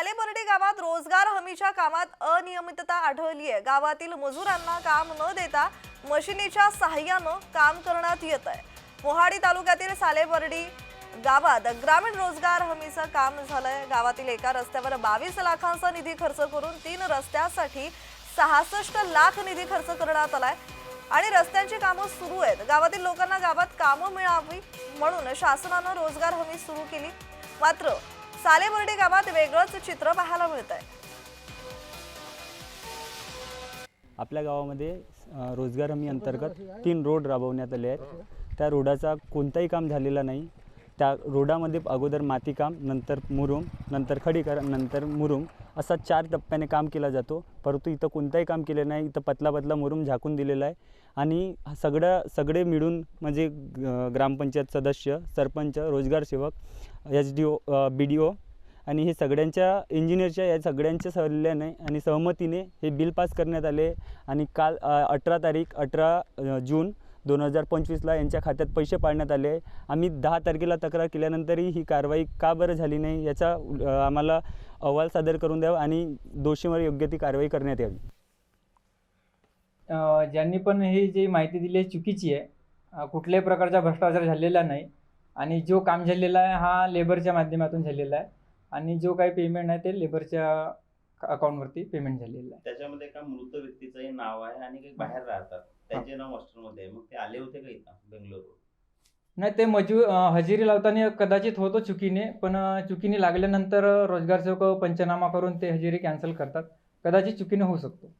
सालेबर्डी गावात रोजगार हमीच्या कामात अनियमितता आढळली आहे. गावातील मजुरांना काम न देता मशिनीच्या सहाय्यानं काम करण्यात येत आहे. मोहाडी तालुक्यातील सालेबर्डी गावात ग्रामीण रोजगार हमीचं काम झालंय. गावातील एका रस्त्यावर बावीस लाखांचा निधी खर्च करून तीन रस्त्यासाठी सहासष्ट लाख निधी खर्च करण्यात आलाय आणि रस्त्यांची कामं सुरू आहेत. गावातील लोकांना गावात कामं मिळावी म्हणून शासनानं रोजगार हमी सुरू केली. मात्र सालेबर्डी गावात वेगळंच चित्र पाहायला मिळत आहे आपल्या गावामध्ये अ, रोजगार हमी अंतर्गत तीन रोड राबवण्यात आले आहेत. त्या रोडाचा कोणताही काम झालेला नाही. त्या रोडामध्ये अगोदर मातीकाम नंतर मुरुम नंतर खडीकरण नंतर मुरुम असा चार टप्प्याने काम केला जातो. परंतु इथं कोणताही काम केलं नाही. इथं पतला पतला मुरुम झाकून दिलेला आहे. आणि सगळं सगळे मिळून म्हणजे ग- ग्रामपंचायत सदस्य सरपंच रोजगार सेवक H D O B D O आणि हे सगळ्यांच्या इंजिनियरच्या या सगळ्यांच्या सल्ल्याने आणि सहमतीने हे बिल पास करण्यात आले आणि काल अठरा तारीख अठरा जून दोन हजार पंचवीसला यांच्या खात्यात पैसे पाडण्यात आले. आम्ही दहा तारखेला तक्रार केल्यानंतरही ही कारवाई का बरं झाली नाही याचा आम्हाला अहवाल सादर करून द्यावा आणि दोषींवर योग्य ती कारवाई करण्यात यावी. ज्यांनी पण ही जी माहिती दिली आहे चुकीची आहे कुठल्याही प्रकारचा भ्रष्टाचार झालेला नाही. आणि जो काम झालेला आहे हा लेबरच्या माध्यमातून झालेला आहे. आणि जो काही पेमेंट आहे ते लेबरच्या अकाउंटवरती पेमेंट झालेलं आहे. त्याच्यामध्ये एका मृत व्यक्तीचंही नाव आहे आणि काही बाहेर राहतात. त्यांचे नाव हॉस्टेलमध्ये आहे. मग ते आले होते का इथं बेंगलोरवरून नाही ते मजूर हजेरी लावताना कदाचित होतो चुकीने पण चुकीने लागल्यानंतर रोजगार सेवक पंचनामा करून ते हजेरी कॅन्सल करतात. कदाचित चुकीने होऊ शकतो.